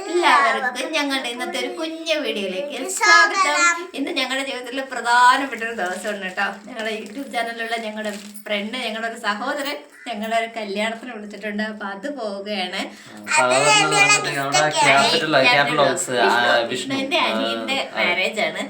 എല്ലാവർക്കും ഞങ്ങളുടെ ഇന്നത്തെ ഒരു കുഞ്ഞു വീഡിയോയിലേക്ക് സ്വാഗതം. ഇന്ന് ഞങ്ങളുടെ ജീവിതത്തിലെ പ്രധാനപ്പെട്ട ഒരു ദിവസമാണ് കേട്ടോ. ഞങ്ങളുടെ യൂട്യൂബ് ചാനലിലുള്ള ഞങ്ങളുടെ ഫ്രണ്ട് ഞങ്ങളുടെ ഒരു സഹോദരൻ ഞങ്ങളെ ഒരു കല്യാണത്തിന് വിളിച്ചിട്ടുണ്ട്. അപ്പൊ അത് പോവുകയാണ്. വിഷ്ണുവിന്റെ അനിയന്റെ മാരേജ് ആണ്.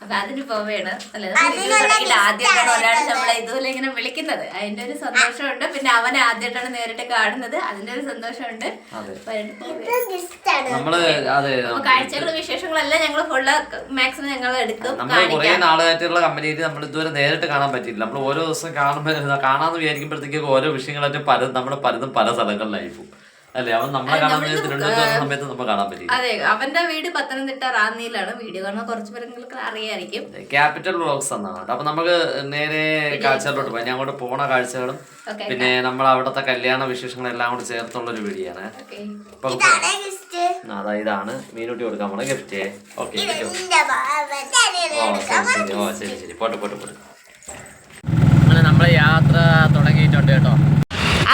അപ്പൊ അതിന് പോവേണ് ആദ്യമായിട്ടാണ് ഒരാൾ നമ്മളെ ഇതുപോലെ ഇങ്ങനെ വിളിക്കുന്നത്. അതിന്റെ ഒരു സന്തോഷമുണ്ട്. പിന്നെ അവനെ ആദ്യമായിട്ടാണ് നേരിട്ട് കാണുന്നത്. അതിന്റെ ഒരു സന്തോഷമുണ്ട്. നമ്മൾ അതെ കാഴ്ചകളും വിശേഷങ്ങളെല്ലാം ഞങ്ങൾ ഫുള്ള് മാക്സിമം ഞങ്ങൾ എടുക്കും നമ്മൾ കുറെ കാണിക്കാം നാളായിട്ടുള്ള കമ്പനിയിൽ നമ്മൾ ഇതുവരെ നേരിട്ട് കാണാൻ പറ്റിയില്ല നമ്മൾ ഓരോ ദിവസം കാണുമ്പോൾ കാണാന്ന് വിചാരിക്കുമ്പോഴത്തേക്ക് ഓരോ വിഷയങ്ങളായിട്ട് പല നമ്മുടെ പലതും പല സ്ഥലങ്ങളിലായി പോകും. അല്ലേ? അവൻ നമ്മളെ കാണാൻ വേണ്ടി തിരുവനന്തപുരത്ത് സമയത്ത് നമ്മൾ കാണാൻ പറ്റില്ല അതെ അവന്റെ വീട് പത്തനംതിട്ട റാന്നിയിലാണ്. വീഡിയോ കാണുന്ന കുറച്ച് പേരെങ്കിലും അറിയായിരിക്കും. ക്യാപിറ്റൽ വ്ളോഗ്സ് എന്നാണ് അപ്പൊ നമുക്ക് നേരെ കാഴ്ചകളിലോട്ട് പോയി ഞാൻ അങ്ങോട്ട് പോണ കാഴ്ചകളും പിന്നെ നമ്മൾ അവിടുത്തെ കല്യാണ വിശേഷങ്ങളും എല്ലാം കൂടി ചേർത്തുള്ള ഒരു വീഡിയോ ആണ് അതാ ഇതാണ്. മീനൂട്ടി കൊടുക്കാൻ പോണ ഗിഫ്റ്റ് ഓക്കെ ഓ ശരി ശരി. ഓ ശരി ശരി. പോട്ടെ പോട്ടെ പോട്ടെ. അങ്ങനെ നമ്മളെ യാത്ര തുടങ്ങിയിട്ടുണ്ട് കേട്ടോ.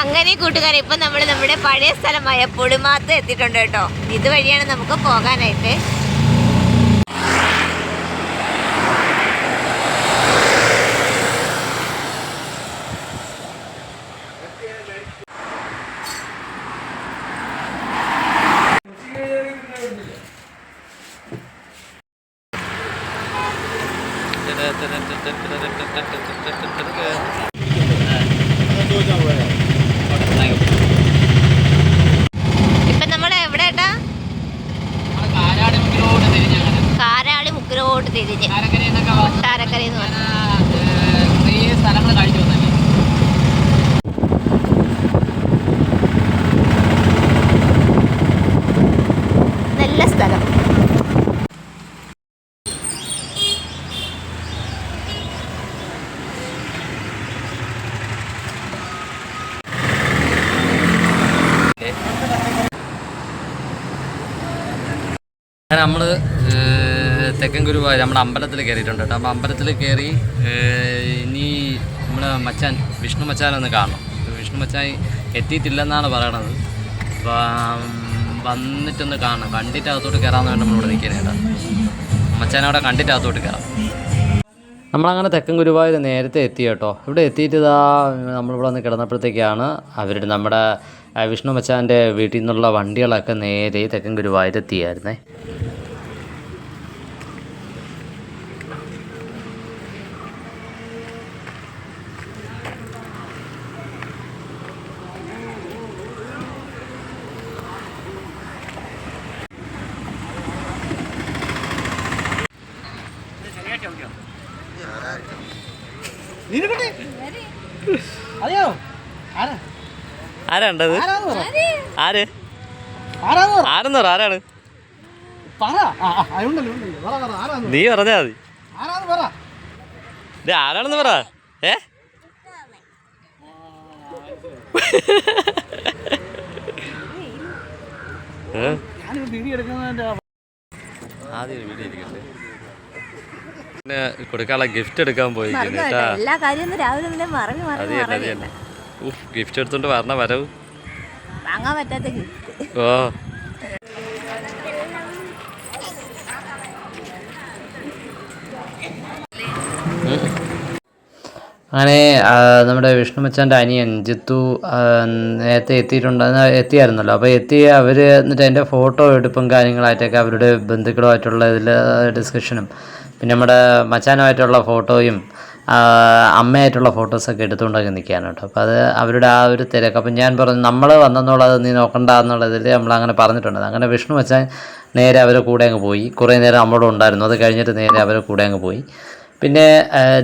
അങ്ങനെ കൂട്ടുകാരെ ഇപ്പൊ നമ്മൾ നമ്മുടെ പഴയ സ്ഥലമായ പുളിമാത്ത് എത്തിയിട്ടുണ്ട് കേട്ടോ. ഇതുവഴിയാണ് നമുക്ക് പോകാനായിട്ട് ഇപ്പൊ നമ്മൾ എവിടെ ഏട്ടാ കാരാളി തിരിഞ്ഞ് കൊട്ടാരക്കര എന്ന് പറഞ്ഞു. നല്ല സ്ഥലം. നമ്മൾ തെക്കൻ ഗുരുവായൂർ നമ്മുടെ അമ്പലത്തിൽ കയറിയിട്ടുണ്ട് കേട്ടോ. അപ്പോൾ അമ്പലത്തിൽ കയറി ഇനി നമ്മുടെ മച്ചാൻ വിഷ്ണു മച്ചാനൊന്ന് കാണണം. വിഷ്ണു മച്ചാൻ എത്തിയിട്ടില്ലെന്നാണ് പറയണത്. അപ്പം വന്നിട്ടൊന്ന് കാണണം. കണ്ടിട്ട് അകത്തോട്ട് കയറാമെന്ന് വേണ്ടി നമ്മളിവിടെ നിൽക്കുന്നത് അവിടെ കണ്ടിട്ട് അകത്തോട്ട് കയറാം. നമ്മളങ്ങനെ തെക്കൻ ഗുരുവായൂർ നേരത്തെ എത്തി കേട്ടോ. ഇവിടെ എത്തിയിട്ട് ഇതാ നമ്മളിവിടെ വന്ന് കിടന്നപ്പോഴത്തേക്കാണ് അവരുടെ നമ്മുടെ വിഷ്ണു മച്ചാന്റെ വീട്ടിൽ നിന്നുള്ള വണ്ടികളൊക്കെ നേരെ തെക്കൻ ഗുരുവായൂർ എത്തിയായിരുന്നേ. ആരാണ്ടത്? ആര്? ആരാന്ന് പറ. ആരാണ്? നീ പറഞ്ഞാ മതി. ഇത് ആരാണെന്ന് പറ. ഏ? ആദ്യം ഒരു വീഡിയോ പിന്നെ കൊടുക്കാനുള്ള ഗിഫ്റ്റ് എടുക്കാൻ പോയി കേട്ടാ എല്ലാ കാര്യം രാവിലെ തന്നെ മറന്നു ഉഫ് ഗിഫ്റ്റ് എടുത്തോണ്ട് വരണ വരവ്. വാങ്ങാൻ പറ്റാത്ത ഗിഫ്റ്റ് ഓ. അങ്ങനെ നമ്മുടെ വിഷ്ണു മച്ചാന്റെ അനിയൻ ജിത്തു നേരത്തെ എത്തിയിട്ടുണ്ട് എത്തിയായിരുന്നല്ലോ. അപ്പോൾ എത്തി അവർ എന്നിട്ട് എന്റെ ഫോട്ടോ എടുപ്പും കാര്യങ്ങളായിട്ടൊക്കെ അവരുടെ ബന്ധുക്കളുമായിട്ടുള്ള ഇതിൽ ഡിസ്കഷനും പിന്നെ നമ്മുടെ മച്ചാനുമായിട്ടുള്ള ഫോട്ടോയും അമ്മയായിട്ടുള്ള ഫോട്ടോസൊക്കെ എടുത്തുകൊണ്ടൊക്കെ നിൽക്കുകയാണ് കേട്ടോ. അപ്പോൾ അത് അവരുടെ ആ ഒരു തിരക്ക്. അപ്പം ഞാൻ പറഞ്ഞു നമ്മൾ വന്നെന്നുള്ളത് നീ നോക്കണ്ട എന്നുള്ളതിൽ നമ്മൾ അങ്ങനെ പറഞ്ഞിട്ടുണ്ട്. അങ്ങനെ വിഷ്ണു വെച്ചാൽ നേരെ അവരെ കൂടെ അങ്ങ് പോയി. കുറേ നേരം നമ്മളോട് ഉണ്ടായിരുന്നു. അത് കഴിഞ്ഞിട്ട് നേരെ അവരെ കൂടെ അങ്ങ് പോയി. പിന്നെ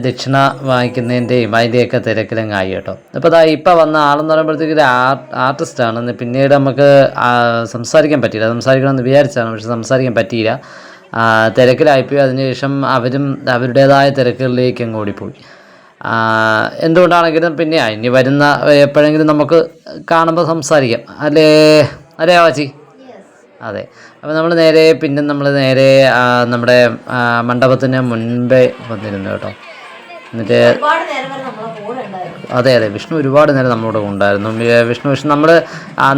ദക്ഷിണ വാങ്ങിക്കുന്നതിന്റെയും അതിന്റെയൊക്കെ തിരക്കിലങ്ങായി കേട്ടോ. അപ്പോൾ അതാ ഇപ്പോൾ വന്ന ആളെന്ന് പറയുമ്പോഴത്തേക്ക് ഒരു ആർട്ട് ആർട്ടിസ്റ്റാണ് പിന്നീട് നമുക്ക് സംസാരിക്കാൻ പറ്റിയില്ല. സംസാരിക്കണമെന്ന് വിചാരിച്ചാണ് പക്ഷെ സംസാരിക്കാൻ പറ്റിയില്ല. തിരക്കിലായിപ്പോയി. അതിനുശേഷം അവരും അവരുടേതായ തിരക്കുകളിലേക്ക് അങ്ങ് ഓടിപ്പോയി എന്തുകൊണ്ടാണെങ്കിലും പിന്നെ ഇനി വരുന്ന എപ്പോഴെങ്കിലും നമുക്ക് കാണുമ്പോൾ സംസാരിക്കാം. അല്ലേ അല്ലേ ആവാച്ചി? അതെ. അപ്പോൾ നമ്മൾ നേരെ പിന്നെ നമ്മൾ നേരെ നമ്മുടെ മണ്ഡപത്തിന് മുൻപേ വന്നിരുന്നു കേട്ടോ. എന്നിട്ട് അതെ അതെ. വിഷ്ണു ഒരുപാട് നേരം നമ്മളോട് ഉണ്ടായിരുന്നു. വിഷ്ണു വിഷ്ണു നമ്മൾ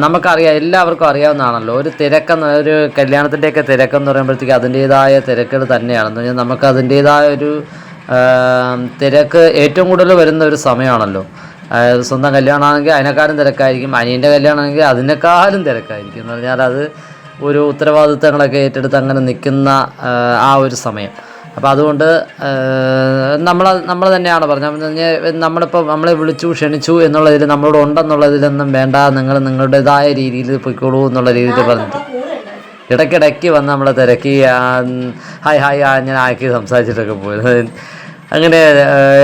നമുക്കറിയാം എല്ലാവർക്കും അറിയാവുന്നതാണല്ലോ. ഒരു തിരക്കെന്ന് ഒരു കല്യാണത്തിന്റെയൊക്കെ തിരക്കെന്ന് പറയുമ്പോഴത്തേക്ക് അതിന്റേതായ തിരക്കുകൾ തന്നെയാണെന്ന് പറഞ്ഞാൽ നമുക്ക് അതിന്റേതായ ഒരു തിരക്ക് ഏറ്റവും കൂടുതൽ വരുന്ന ഒരു സമയമാണല്ലോ. അതായത് സ്വന്തം കല്യാണമാണെങ്കിൽ അതിനേക്കാളും തിരക്കായിരിക്കും. അനിയന്റെ കല്യാണമാണെങ്കിൽ അതിനേക്കാളും തിരക്കായിരിക്കും. എന്ന് പറഞ്ഞാൽ അത് ഒരു ഉത്തരവാദിത്തങ്ങളൊക്കെ ഏറ്റെടുത്ത് അങ്ങനെ നിൽക്കുന്ന ആ ഒരു സമയം. അപ്പോൾ അതുകൊണ്ട് നമ്മൾ നമ്മൾ തന്നെയാണ് പറഞ്ഞത്. നമ്മളിപ്പോൾ നമ്മളെ വിളിച്ചു ക്ഷണിച്ചു എന്നുള്ളതിൽ നമ്മളോട് ഉണ്ടെന്നുള്ളതിലൊന്നും വേണ്ട നിങ്ങൾ നിങ്ങളുടേതായ രീതിയിൽ പൊയ്ക്കോളൂ എന്നുള്ള രീതിയിൽ പറഞ്ഞിട്ട് ഇടയ്ക്കിടയ്ക്ക് വന്ന് നമ്മളെ തിരക്കി ഹായ് ഹായ് ആ ഞാൻ ആക്കി സംസാരിച്ചിട്ടൊക്കെ പോയത് അങ്ങനെ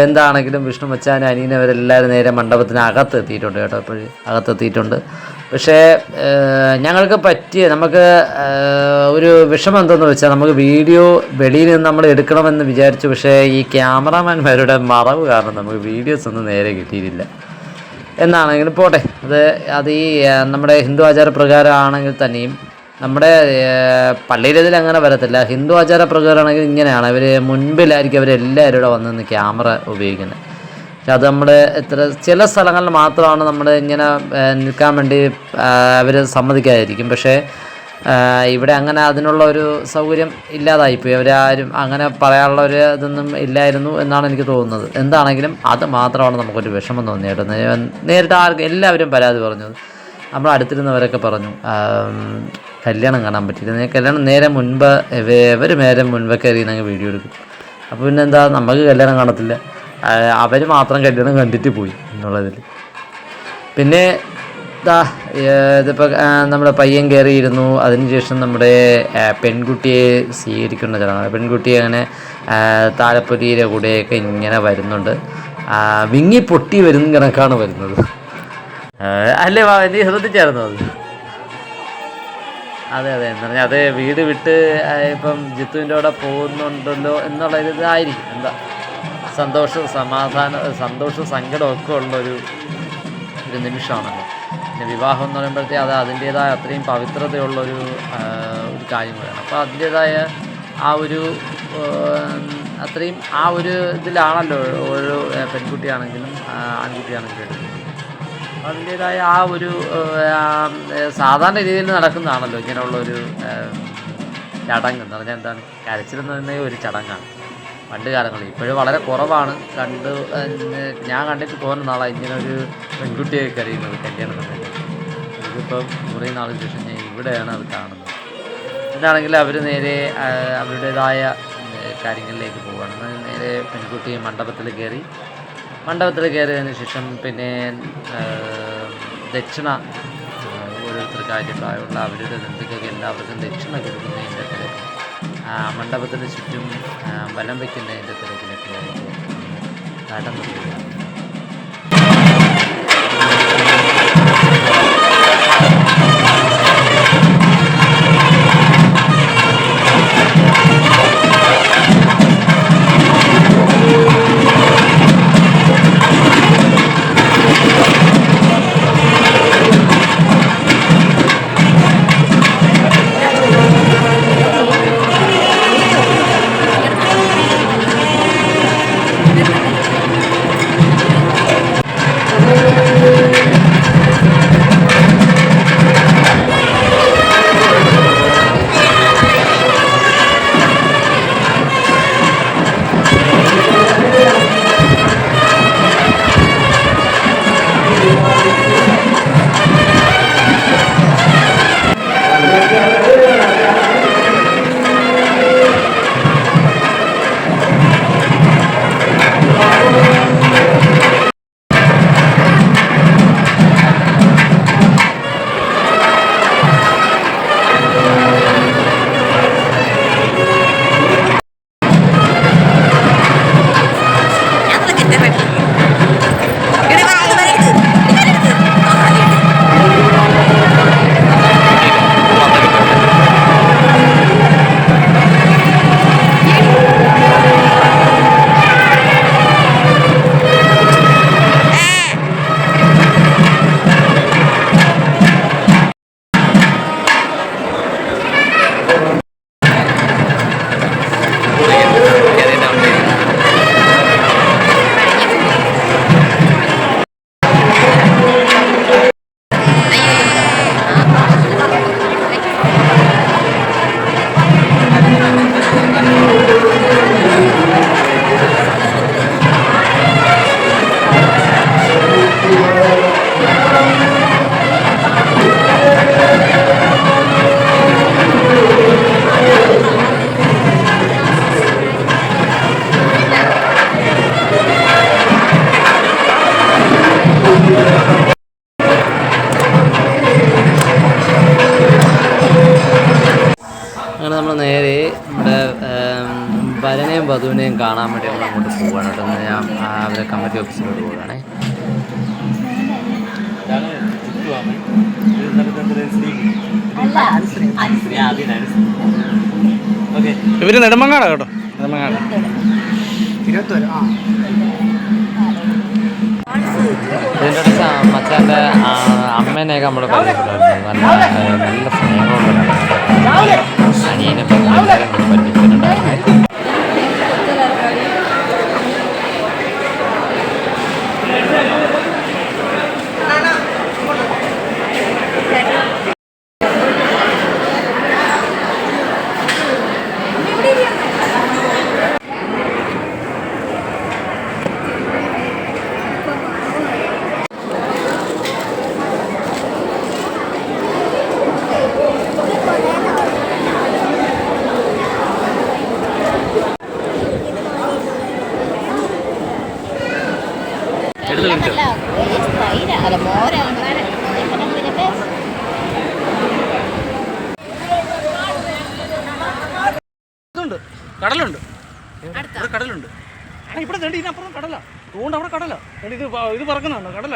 എന്താണെങ്കിലും വിഷ്ണു മച്ചാൻ അനിയനവരെല്ലാവരും നേരെ മണ്ഡപത്തിന് അകത്ത് എത്തിയിട്ടുണ്ട് കേട്ടോ ഇപ്പോൾ അകത്തെത്തിയിട്ടുണ്ട് പക്ഷേ ഞങ്ങൾക്ക് പറ്റിയ നമുക്ക് ഒരു വിഷമം എന്തെന്ന് വെച്ചാൽ നമുക്ക് വീഡിയോ വെളിയിൽ നിന്ന് നമ്മൾ എടുക്കണമെന്ന് വിചാരിച്ചു പക്ഷേ ഈ ക്യാമറാമാൻമാരുടെ മറവ് കാരണം നമുക്ക് വീഡിയോസ് ഒന്നും നേരെ കിട്ടിയിട്ടില്ല. എന്നാണെങ്കിലും പോട്ടെ അത് അത് ഈ നമ്മുടെ ഹിന്ദു ആചാരപ്രകാരം ആണെങ്കിൽ തന്നെയും നമ്മുടെ പള്ളിയിലതിൽ അങ്ങനെ വരത്തില്ല. ഹിന്ദു ആചാര ആചാരപ്രകാരമാണെങ്കിൽ ഇങ്ങനെയാണ്. അവർ മുൻപിലായിരിക്കും അവരെല്ലാവരും ഇവിടെ വന്ന് നിന്ന് ക്യാമറ ഉപയോഗിക്കുന്നത്. പക്ഷെ അത് നമ്മൾ എത്ര ചില സ്ഥലങ്ങളിൽ മാത്രമാണ് നമ്മൾ ഇങ്ങനെ നിൽക്കാൻ വേണ്ടി അവർ സമ്മതിക്കാതിരിക്കും. പക്ഷേ ഇവിടെ അങ്ങനെ അതിനുള്ള ഒരു സൗകര്യം ഇല്ലാതായിപ്പോയി. അവരാരും അങ്ങനെ പറയാനുള്ള ഒരു ഇതൊന്നും ഇല്ലായിരുന്നു എന്നാണ് എനിക്ക് തോന്നുന്നത്. എന്താണെങ്കിലും അത് മാത്രമാണ് നമുക്കൊരു വിഷമം തോന്നിയത്. നേരിട്ട് ആർക്കും എല്ലാവരും പരാതി പറഞ്ഞത് നമ്മൾ അടുത്തിരുന്നവരൊക്കെ പറഞ്ഞു. കല്യാണം കാണാൻ പറ്റിയില്ല. നേ- കല്യാണം നേരെ മുൻപ് ഇവർ നേരെ മുൻപൊക്കെ എറിയുന്നെങ്കിൽ വീഡിയോ എടുക്കും. അപ്പോൾ പിന്നെ എന്താ നമുക്ക് കല്യാണം കാണത്തില്ല. അവർ മാത്രം കല്യാണം കണ്ടിട്ട് പോയി എന്നുള്ളതിൽ പിന്നെ ദാ ഇതിപ്പോൾ നമ്മുടെ പയ്യൻ കയറിയിരുന്നു അതിനുശേഷം നമ്മുടെ പെൺകുട്ടിയെ സ്വീകരിക്കുന്ന ചടങ്ങാണ്. പെൺകുട്ടി അങ്ങനെ താലപ്പൊലിയുടെ കൂടെയൊക്കെ ഇങ്ങനെ വരുന്നുണ്ട്. വിങ്ങി പൊട്ടി വരുന്ന കണക്കാണ് വരുന്നത്. അല്ലേ വാ നീ ശ്രദ്ധിച്ചായിരുന്നു അത്? അതെ അതെ. എന്ന് പറഞ്ഞാൽ അത് വീട് വിട്ട് ഇപ്പം ജിത്തുവിന്റെ കൂടെ പോകുന്നുണ്ടല്ലോ എന്നുള്ള ഒരു ഇതായിരിക്കും. എന്താ സന്തോഷം സമാധാന സന്തോഷം സങ്കടമൊക്കെ ഉള്ളൊരു ഒരു നിമിഷമാണല്ലോ പിന്നെ വിവാഹം എന്ന് പറയുമ്പോഴത്തേ അത് അതിന്റേതായ അത്രയും പവിത്രതയുള്ളൊരു ഒരു കാര്യം കൂടെയാണ്. അപ്പോൾ അതിന്റേതായ ആ ഒരു അത്രയും ആ ഒരു ഇതിലാണല്ലോ ഓരോ പെൺകുട്ടിയാണെങ്കിലും ആൺകുട്ടിയാണെങ്കിലും എടുക്കുന്നത് അതിന്റേതായ ആ ഒരു സാധാരണ രീതിയിൽ നടക്കുന്നതാണല്ലോ ഇങ്ങനെയുള്ള ഒരു ചടങ്ങ് എന്ന് പറഞ്ഞാൽ എന്താണ്? കരച്ചിലെന്ന് പറയുന്നത് ഒരു ചടങ്ങാണ്. പണ്ട് കാലങ്ങളിൽ. ഇപ്പോഴും വളരെ കുറവാണ്. കണ്ട് ഞാൻ കണ്ടിട്ട് പോകുന്ന നാളാണ് ഇങ്ങനെ ഒരു പെൺകുട്ടിയെ കരയുന്നത് കല്യാണം ഇതിപ്പം കുറേ നാളിന് ശേഷം ഞാൻ ഇവിടെയാണ് അത് കാണുന്നത്. എന്താണെങ്കിൽ അവർ നേരെ അവരുടേതായ കാര്യങ്ങളിലേക്ക് പോവുകയാണ്. നേരെ പെൺകുട്ടി മണ്ഡപത്തിൽ കയറി മണ്ഡപത്തിൽ കയറിയതിന് ശേഷം പിന്നെ ദക്ഷിണ ഓരോരുത്തർക്ക് ആയിട്ടുള്ള അവരുടെ ബന്ധുക്കൾക്ക് എല്ലാവർക്കും ദക്ഷിണ കൊടുക്കുന്നതിന്റെ തിരക്ക്. മണ്ഡപത്തിന് ചുറ്റും വലം വയ്ക്കുന്നതിന്റെ തിരക്കിലൊക്കെ ആയിട്ട് കടന്നു പോവുകയാണ്. നേരെ നമ്മുടെ വരനെയും വധുവിനെയും കാണാൻ വേണ്ടി നമ്മൾ അങ്ങോട്ട് പോവുകയാണ് കേട്ടോ. ഞാൻ ആ, അവരെ കമ്മിറ്റി ഓഫീസിലോട്ട് പോവുകയാണേ. ഇവർ നെടുമങ്ങാടാ കേട്ടോ. നെടുമങ്ങാട്. ഇതിന്റെ അടുത്ത് ആ മച്ചാന്റെ അമ്മേനെയൊക്കെ നമ്മൾ പറഞ്ഞിട്ടുണ്ടായിരുന്നു നല്ല നല്ല സ്നേഹമുള്ളവരാണ് 你一点不可你 അല്ല മോരാണ് കടലുണ്ട് ഇവിടെ കടലുണ്ട്. ആ, ഇവിടെ തേണ്ടി ഇതിനപ്പുറം കടല. അതുകൊണ്ട് അവിടെ കടല. ഇത് ഇത് പറക്കുന്നതാണ്? കടല.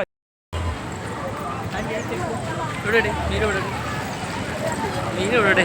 ഇവിടെ മീൻ ഇവിടെ മീൻ ഇവിടെ